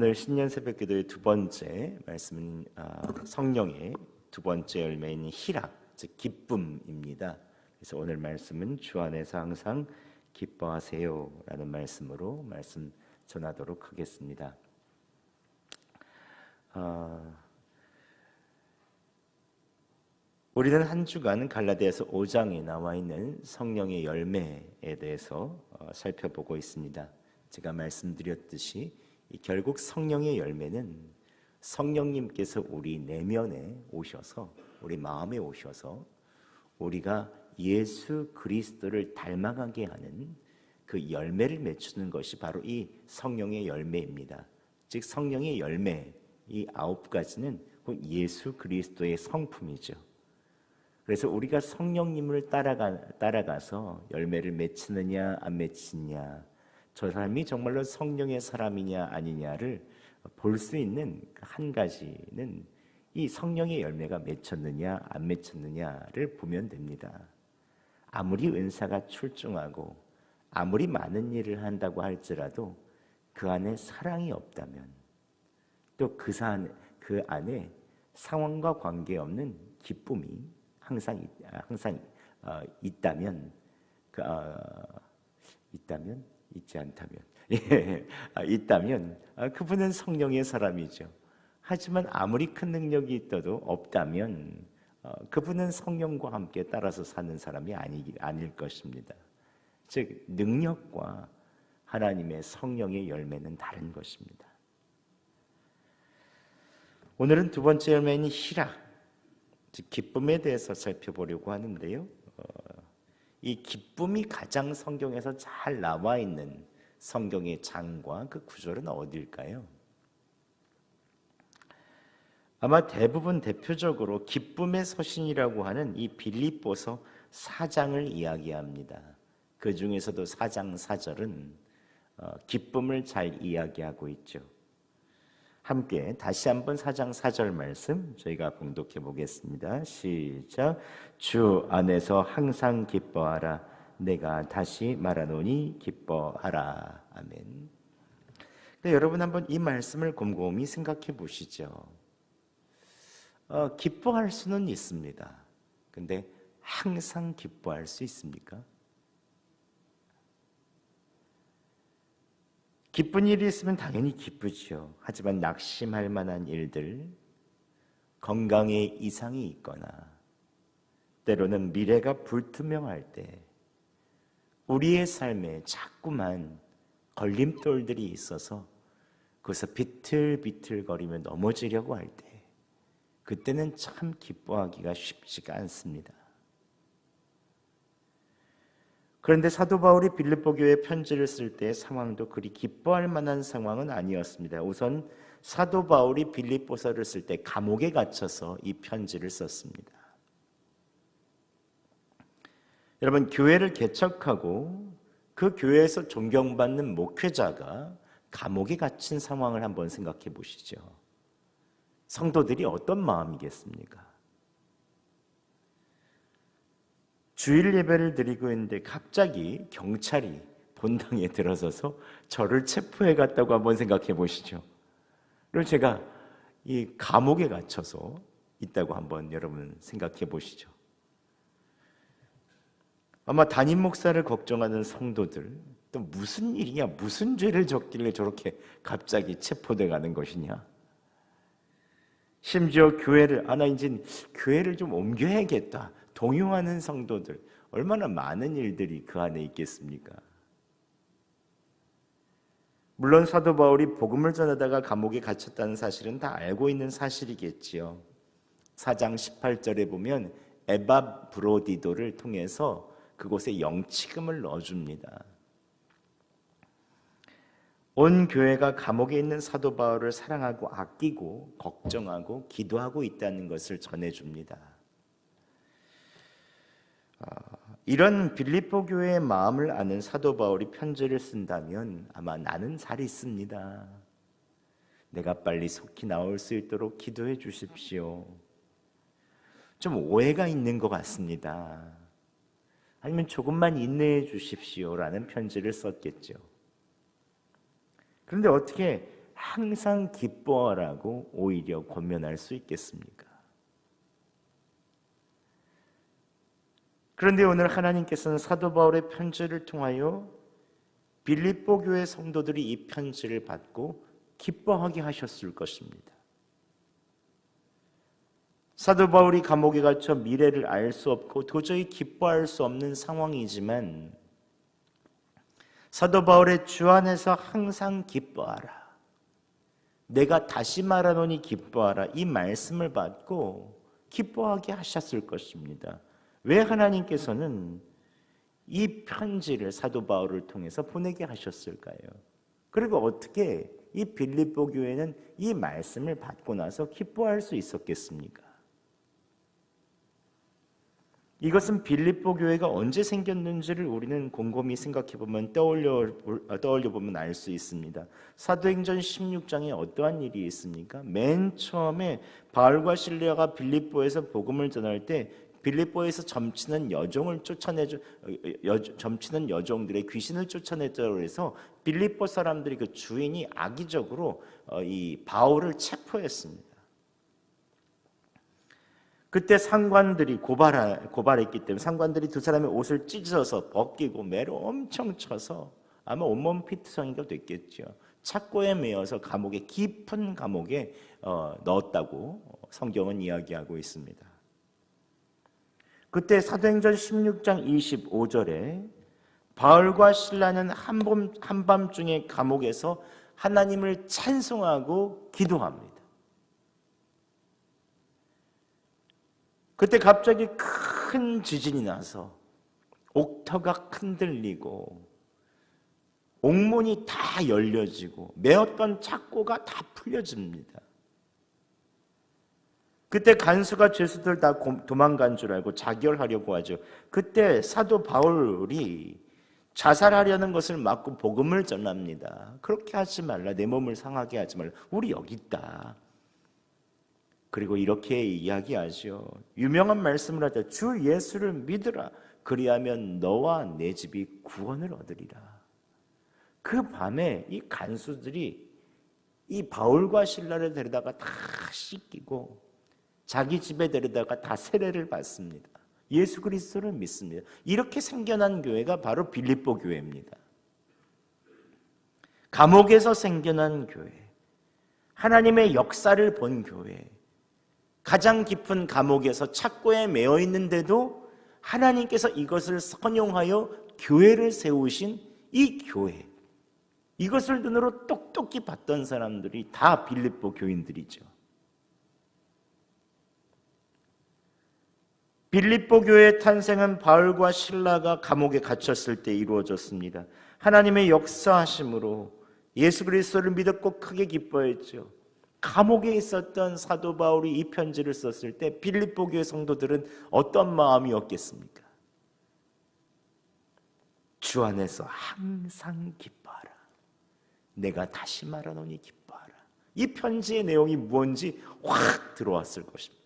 오늘 신년 새벽 기도의 두 번째 말씀은 아, 성령의 두 번째 열매인 희락, 즉 기쁨입니다. 그래서 오늘 말씀은 주 안에서 항상 기뻐하세요라는 말씀으로 말씀 전하도록 하겠습니다. 아, 우리는 한 주간 갈라디아서 5장에 나와 있는 성령의 열매에 대해서 어, 살펴보고 있습니다. 제가 말씀드렸듯이 결국 성령의 열매는 성령님께서 우리 내면에 오셔서 우리 마음에 오셔서 우리가 예수 그리스도를 닮아가게 하는 그 열매를 맺추는 것이 바로 이 성령의 열매입니다. 즉 성령의 열매 이 아홉 가지는 예수 그리스도의 성품이죠. 그래서 우리가 성령님을 따라가 따라가서 열매를 맺히느냐 안 맺히느냐 저 사람이 정말로 성령의 사람이냐 아니냐를 볼 수 있는 한 가지는 이 성령의 열매가 맺혔느냐 안 맺혔느냐를 보면 됩니다. 아무리 은사가 출중하고 아무리 많은 일을 한다고 할지라도 그 안에 사랑이 없다면 또그 그 안에 상황과 관계없는 기쁨이 항상 항상 어, 있다면 그, 어, 있다면 있지 않다면 예, 아, 있다면 아, 그분은 성령의 사람이죠. 하지만 아무리 큰 능력이 있어도 없다면 어, 그분은 성령과 함께 따라서 사는 사람이 아니, 아닐 것입니다. 즉 능력과 하나님의 성령의 열매는 다른 것입니다. 오늘은 두 번째 열매인 희락, 즉 기쁨에 대해서 살펴보려고 하는데요. 이 기쁨이 가장 성경에서 잘 나와 있는 성경의 장과 그 구절은 어딜까요? 아마 대부분 대표적으로 기쁨의 서신이라고 하는 이 빌립보서 4장을 이야기합니다. 그 중에서도 4장 4절은 어, 기쁨을 잘 이야기하고 있죠. 함께 다시 한번 4장 4절 말씀 저희가 봉독해 보겠습니다. 시작. 주 안에서 항상 기뻐하라. 내가 다시 말하노니 기뻐하라. 아멘. 네, 여러분 한번 이 말씀을 곰곰이 생각해 보시죠. 어, 기뻐할 수는 있습니다. 근데 항상 기뻐할 수 있습니까? 기쁜 일이 있으면 당연히 기쁘죠. 하지만 낙심할 만한 일들, 건강에 이상이 있거나, 때로는 미래가 불투명할 때, 우리의 삶에 자꾸만 걸림돌들이 있어서 그래서 비틀비틀거리며 넘어지려고 할 때, 그때는 참 기뻐하기가 쉽지가 않습니다. 그런데 사도 바울이 빌립보 교회 편지를 쓸 때 상황도 그리 기뻐할 만한 상황은 아니었습니다. 우선 사도 바울이 빌립보서를 쓸 때 감옥에 갇혀서 이 편지를 썼습니다. 여러분 교회를 개척하고 그 교회에서 존경받는 목회자가 감옥에 갇힌 상황을 한번 생각해 보시죠. 성도들이 어떤 마음이겠습니까? 주일 예배를 드리고 있는데 갑자기 경찰이 본당에 들어서서 저를 체포해 갔다고 한번 생각해 보시죠. 그럼 제가 이 감옥에 갇혀서 있다고 한번 여러분 생각해 보시죠. 아마 담임 목사를 걱정하는 성도들 또 무슨 일이냐, 무슨 죄를 졌길래 저렇게 갑자기 체포돼 가는 것이냐. 심지어 교회를 아나 이제 교회를 좀 옮겨야겠다. 동요하는 성도들 얼마나 많은 일들이 그 안에 있겠습니까? 물론 사도 바울이 복음을 전하다가 감옥에 갇혔다는 사실은 다 알고 있는 사실이겠지요. 4장 18절에 보면 에바 브로디도를 통해서 그곳에 영치금을 넣어줍니다. 온 교회가 감옥에 있는 사도 바울을 사랑하고 아끼고 걱정하고 기도하고 있다는 것을 전해줍니다. 아, 이런 빌립보 교회의 마음을 아는 사도 바울이 편지를 쓴다면 아마 나는 잘 있습니다. 내가 빨리 속히 나올 수 있도록 기도해 주십시오. 좀 오해가 있는 것 같습니다. 아니면 조금만 인내해 주십시오라는 편지를 썼겠죠. 그런데 어떻게 항상 기뻐하라고 오히려 권면할 수 있겠습니까? 그런데 오늘 하나님께서는 사도 바울의 편지를 통하여 빌립보 교회 성도들이 이 편지를 받고 기뻐하게 하셨을 것입니다. 사도 바울이 감옥에 갇혀 미래를 알 수 없고 도저히 기뻐할 수 없는 상황이지만 사도 바울의 주 안에서 항상 기뻐하라. 내가 다시 말하노니 기뻐하라. 이 말씀을 받고 기뻐하게 하셨을 것입니다. 왜 하나님께서는 이 편지를 사도 바울을 통해서 보내게 하셨을까요? 그리고 어떻게 이 빌립보 교회는 이 말씀을 받고 나서 기뻐할 수 있었겠습니까? 이것은 빌립보 교회가 언제 생겼는지를 우리는 곰곰이 생각해 보면 떠올려 떠올려 보면 알 수 있습니다. 사도행전 16장에 어떠한 일이 있습니까? 맨 처음에 바울과 실레아가 빌립보에서 복음을 전할 때 빌립보에서 점치는 여종을 쫓아내죠. 여, 점치는 여종들의 귀신을 쫓아내자고 해서 빌립보 사람들이 그 주인이 악의적으로 어, 이 바울을 체포했습니다. 그때 상관들이 고발 고발했기 때문에 상관들이 두 사람의 옷을 찢어서 벗기고 매로 엄청 쳐서 아마 온몸 피투성이가 됐겠죠. 착고에 매어서 감옥에 깊은 감옥에 어, 넣었다고 성경은 이야기하고 있습니다. 그때 사도행전 16장 25절에 바울과 신라는 한밤, 한밤중에 감옥에서 하나님을 찬송하고 기도합니다. 그때 갑자기 큰 지진이 나서 옥터가 흔들리고 옥문이 다 열려지고 메었던 착고가 다 풀려집니다. 그때 간수가 죄수들 다 도망간 줄 알고 자결하려고 하죠. 그때 사도 바울이 자살하려는 것을 막고 복음을 전합니다. 그렇게 하지 말라. 내 몸을 상하게 하지 말라. 우리 여기 있다. 그리고 이렇게 이야기하죠. 유명한 말씀을 하자. 주 예수를 믿으라. 그리하면 너와 내 집이 구원을 얻으리라. 그 밤에 이 간수들이 이 바울과 신라를 데려다가 다 씻기고 자기 집에 데려다가 다 세례를 받습니다. 예수 그리스도를 믿습니다. 이렇게 생겨난 교회가 바로 빌립보 교회입니다. 감옥에서 생겨난 교회. 하나님의 역사를 본 교회. 가장 깊은 감옥에서 착고에 매어 있는데도 하나님께서 이것을 선용하여 교회를 세우신 이 교회. 이것을 눈으로 똑똑히 봤던 사람들이 다 빌립보 교인들이죠. 빌립보 교회의 탄생은 바울과 신라가 감옥에 갇혔을 때 이루어졌습니다. 하나님의 역사하심으로 예수 그리스도를 믿었고 크게 기뻐했죠. 감옥에 있었던 사도 바울이 이 편지를 썼을 때 빌립보 교회 성도들은 어떤 마음이었겠습니까? 주 안에서 항상 기뻐하라. 내가 다시 말하노니 기뻐하라. 이 편지의 내용이 뭔지 확 들어왔을 것입니다.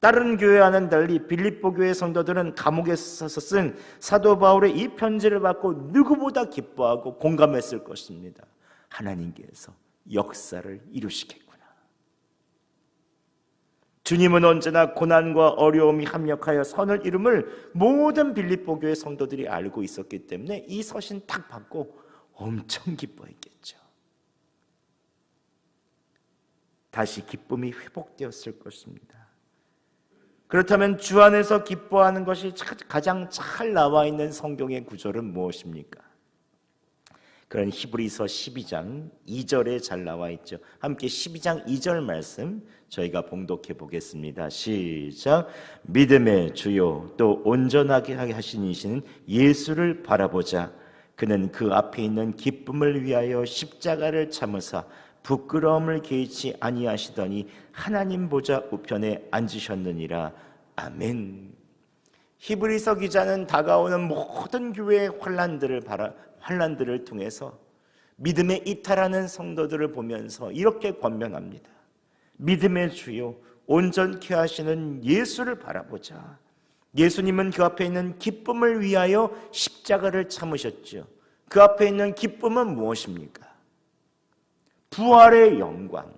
다른 교회와는 달리 빌립보 교회 성도들은 감옥에서 쓴 사도 바울의 이 편지를 받고 누구보다 기뻐하고 공감했을 것입니다. 하나님께서 역사를 이루시겠구나. 주님은 언제나 고난과 어려움이 합력하여 선을 이룸을 모든 빌립보 교회 성도들이 알고 있었기 때문에 이 서신 딱 받고 엄청 기뻐했겠죠. 다시 기쁨이 회복되었을 것입니다. 그렇다면 주 안에서 기뻐하는 것이 가장 잘 나와 있는 성경의 구절은 무엇입니까? 그런 히브리서 12장 2절에 잘 나와 있죠. 함께 12장 2절 말씀 저희가 봉독해 보겠습니다. 시작. 믿음의 주요 또 온전하게 하신 이신 예수를 바라보자. 그는 그 앞에 있는 기쁨을 위하여 십자가를 참으사 부끄러움을 개의치 아니하시더니 하나님 보좌 우편에 앉으셨느니라. 아멘. 히브리서 기자는 다가오는 모든 교회의 환란들을 바라 환란들을 통해서 믿음에 이탈하는 성도들을 보면서 이렇게 권면합니다. 믿음의 주요 온전케 하시는 예수를 바라보자. 예수님은 그 앞에 있는 기쁨을 위하여 십자가를 참으셨죠. 그 앞에 있는 기쁨은 무엇입니까? 부활의 영광,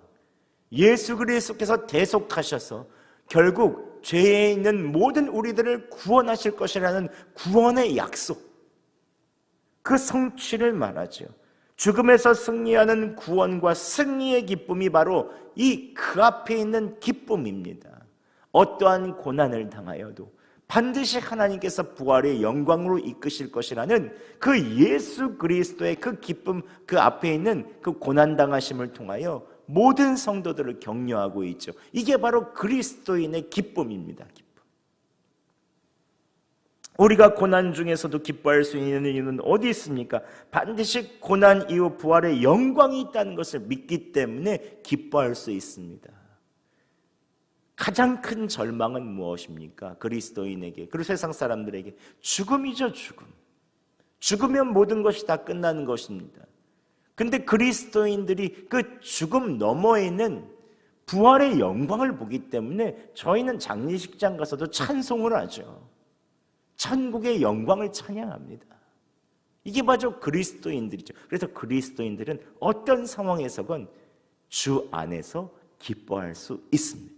예수 그리스도께서 대속하셔서 결국 죄에 있는 모든 우리들을 구원하실 것이라는 구원의 약속, 그 성취를 말하죠. 죽음에서 승리하는 구원과 승리의 기쁨이 바로 이 그 앞에 있는 기쁨입니다. 어떠한 고난을 당하여도 반드시 하나님께서 부활의 영광으로 이끄실 것이라는 그 예수 그리스도의 그 기쁨 그 앞에 있는 그 고난 당하심을 통하여 모든 성도들을 격려하고 있죠. 이게 바로 그리스도인의 기쁨입니다. 기쁨. 우리가 고난 중에서도 기뻐할 수 있는 이유는 어디 있습니까? 반드시 고난 이후 부활의 영광이 있다는 것을 믿기 때문에 기뻐할 수 있습니다. 가장 큰 절망은 무엇입니까? 그리스도인에게, 그리고 세상 사람들에게 죽음이죠, 죽음. 죽으면 모든 것이 다 끝나는 것입니다. 근데 그리스도인들이 그 죽음 너머에 있는 부활의 영광을 보기 때문에 저희는 장례식장 가서도 찬송을 하죠. 천국의 영광을 찬양합니다. 이게 바로 그리스도인들이죠. 그래서 그리스도인들은 어떤 상황에서건 주 안에서 기뻐할 수 있습니다.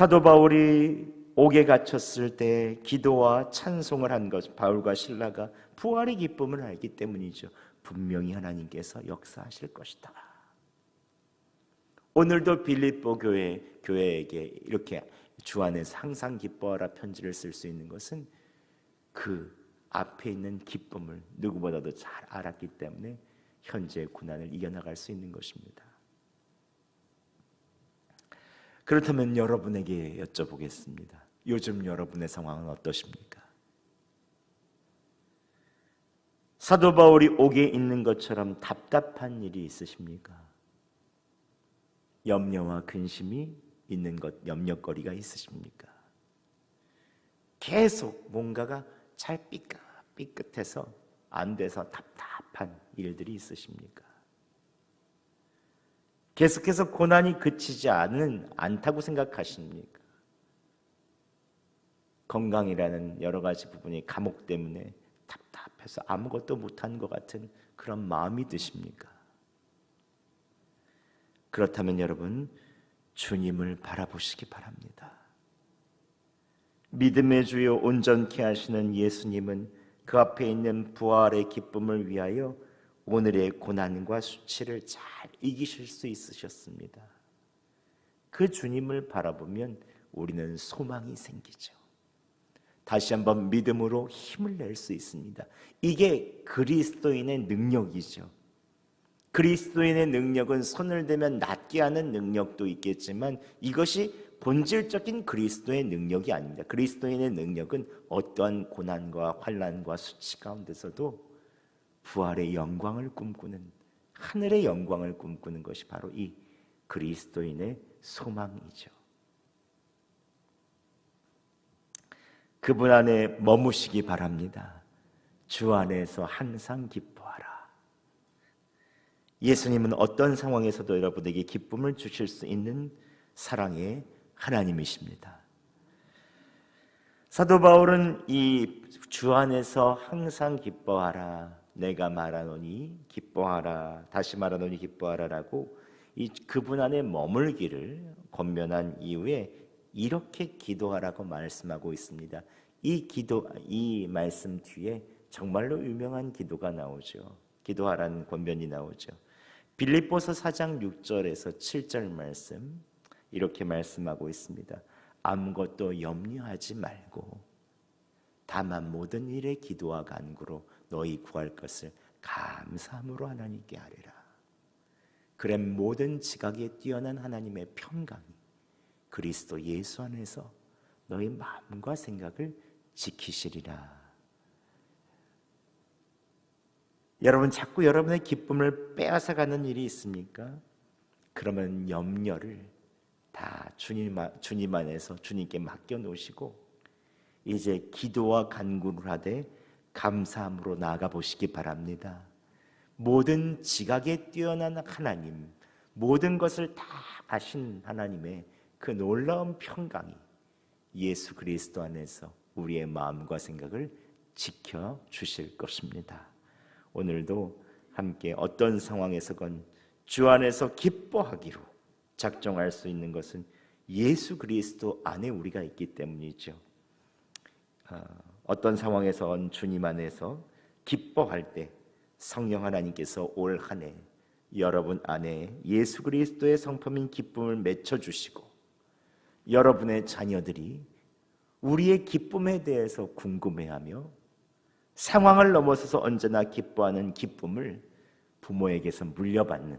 사도 바울이 옥에 갇혔을 때 기도와 찬송을 한 것, 바울과 신라가 부활의 기쁨을 알기 때문이죠. 분명히 하나님께서 역사하실 것이다. 오늘도 빌립보 교회 교회에게 이렇게 주 안에서 항상 기뻐하라 편지를 쓸 수 있는 것은 그 앞에 있는 기쁨을 누구보다도 잘 알았기 때문에 현재의 고난을 이겨나갈 수 있는 것입니다. 그렇다면 여러분에게 여쭤보겠습니다. 요즘 여러분의 상황은 어떠십니까? 사도 바울이 옥에 있는 것처럼 답답한 일이 있으십니까? 염려와 근심이 있는 것, 염려거리가 있으십니까? 계속 뭔가가 잘 삐끗삐끗해서 안 돼서 답답한 일들이 있으십니까? 계속해서 고난이 그치지 않은 않다고 생각하십니까? 건강이라는 여러 가지 부분이 감옥 때문에 답답해서 아무것도 못한 것 같은 그런 마음이 드십니까? 그렇다면 여러분 주님을 바라보시기 바랍니다. 믿음의 주요 온전케 하시는 예수님은 그 앞에 있는 부활의 기쁨을 위하여 오늘의 고난과 수치를 잘 이기실 수 있으셨습니다. 그 주님을 바라보면 우리는 소망이 생기죠. 다시 한번 믿음으로 힘을 낼 수 있습니다. 이게 그리스도인의 능력이죠. 그리스도인의 능력은 손을 대면 낫게 하는 능력도 있겠지만 이것이 본질적인 그리스도의 능력이 아닙니다. 그리스도인의 능력은 어떠한 고난과 환란과 수치 가운데서도 부활의 영광을 꿈꾸는 하늘의 영광을 꿈꾸는 것이 바로 이 그리스도인의 소망이죠. 그분 안에 머무시기 바랍니다. 주 안에서 항상 기뻐하라. 예수님은 어떤 상황에서도 여러분에게 기쁨을 주실 수 있는 사랑의 하나님이십니다. 사도 바울은 이 주 안에서 항상 기뻐하라. 내가 말하노니 기뻐하라. 다시 말하노니 기뻐하라라고 이 그분 안에 머물기를 권면한 이후에 이렇게 기도하라고 말씀하고 있습니다. 이 기도 이 말씀 뒤에 정말로 유명한 기도가 나오죠. 기도하라는 권면이 나오죠. 빌립보서 4장 6절에서 7절 말씀 이렇게 말씀하고 있습니다. 아무것도 염려하지 말고 다만 모든 일에 기도와 간구로 너희 구할 것을 감사함으로 하나님께 아뢰라. 그래 모든 지각에 뛰어난 하나님의 평강이 그리스도 예수 안에서 너희 마음과 생각을 지키시리라. 여러분 자꾸 여러분의 기쁨을 빼앗아 가는 일이 있습니까? 그러면 염려를 다 주님, 주님 안에서 주님께 맡겨 놓으시고 이제 기도와 간구를 하되 감사함으로 나아가 보시기 바랍니다. 모든 지각에 뛰어난 하나님, 모든 것을 다 아신 하나님의 그 놀라운 평강이 예수 그리스도 안에서 우리의 마음과 생각을 지켜 주실 것입니다. 오늘도 함께 어떤 상황에서건 주 안에서 기뻐하기로 작정할 수 있는 것은 예수 그리스도 안에 우리가 있기 때문이죠. 아, 어떤 상황에선 주님 안에서 기뻐할 때 성령 하나님께서 올 한 해 여러분 안에 예수 그리스도의 성품인 기쁨을 맺혀 주시고 여러분의 자녀들이 우리의 기쁨에 대해서 궁금해하며 상황을 넘어서서 언제나 기뻐하는 기쁨을 부모에게서 물려받는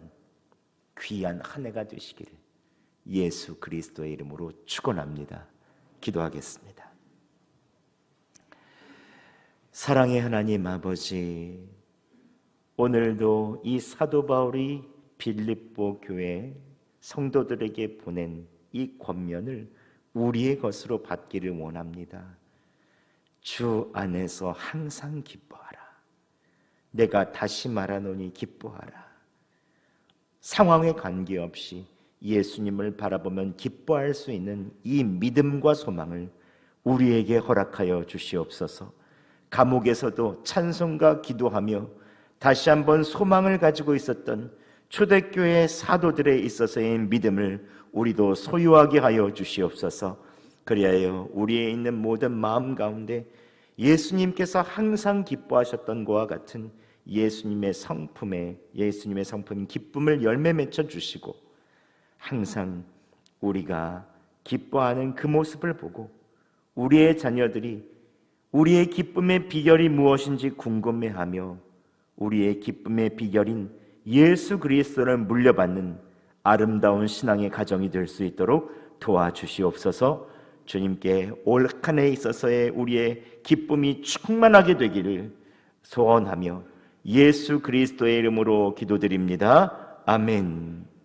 귀한 한 해가 되시기를 예수 그리스도의 이름으로 축원합니다. 기도하겠습니다. 사랑의 하나님 아버지 오늘도 이 사도 바울이 빌립보 교회 성도들에게 보낸 이 권면을 우리의 것으로 받기를 원합니다. 주 안에서 항상 기뻐하라. 내가 다시 말하노니 기뻐하라. 상황에 관계없이 예수님을 바라보면 기뻐할 수 있는 이 믿음과 소망을 우리에게 허락하여 주시옵소서. 감옥에서도 찬송과 기도하며 다시 한번 소망을 가지고 있었던 초대교회 사도들에 있어서의 믿음을 우리도 소유하게 하여 주시옵소서. 그리하여 우리에 있는 모든 마음 가운데 예수님께서 항상 기뻐하셨던 것과 같은 예수님의 성품에 예수님의 성품인 기쁨을 열매 맺혀 주시고 항상 우리가 기뻐하는 그 모습을 보고 우리의 자녀들이 우리의 기쁨의 비결이 무엇인지 궁금해하며 우리의 기쁨의 비결인 예수 그리스도를 물려받는 아름다운 신앙의 가정이 될 수 있도록 도와주시옵소서. 주님께 올 한 해에 있어서의 우리의 기쁨이 충만하게 되기를 소원하며 예수 그리스도의 이름으로 기도드립니다. 아멘.